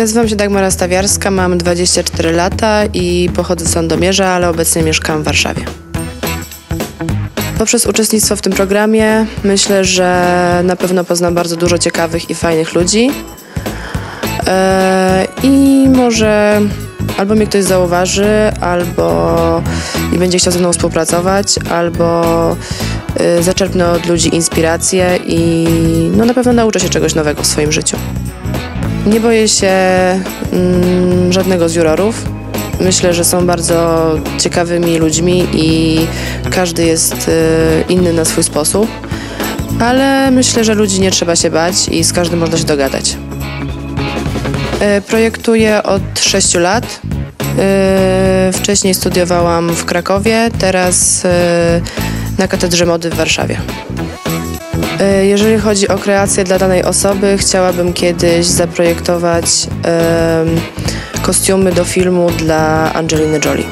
Nazywam się Dagmara Stawiarska, mam 24 lata i pochodzę z Sandomierza, ale obecnie mieszkam w Warszawie. Poprzez uczestnictwo w tym programie myślę, że na pewno poznam bardzo dużo ciekawych i fajnych ludzi. Eee, I może albo mnie ktoś zauważy, albo i będzie chciał ze mną współpracować, albo y, zaczerpnę od ludzi inspirację i no na pewno nauczę się czegoś nowego w swoim życiu. Nie boję się mm, żadnego z jurorów. Myślę, że są bardzo ciekawymi ludźmi i każdy jest y, inny na swój sposób, ale myślę, że ludzi nie trzeba się bać i z każdym można się dogadać. Y, projektuję od 6 lat. Y, wcześniej studiowałam w Krakowie, teraz y, na Katedrze Mody w Warszawie. Y, Jeżeli chodzi o kreację dla danej osoby, chciałabym kiedyś zaprojektować kostiumy do filmu dla Angeliny Jolie.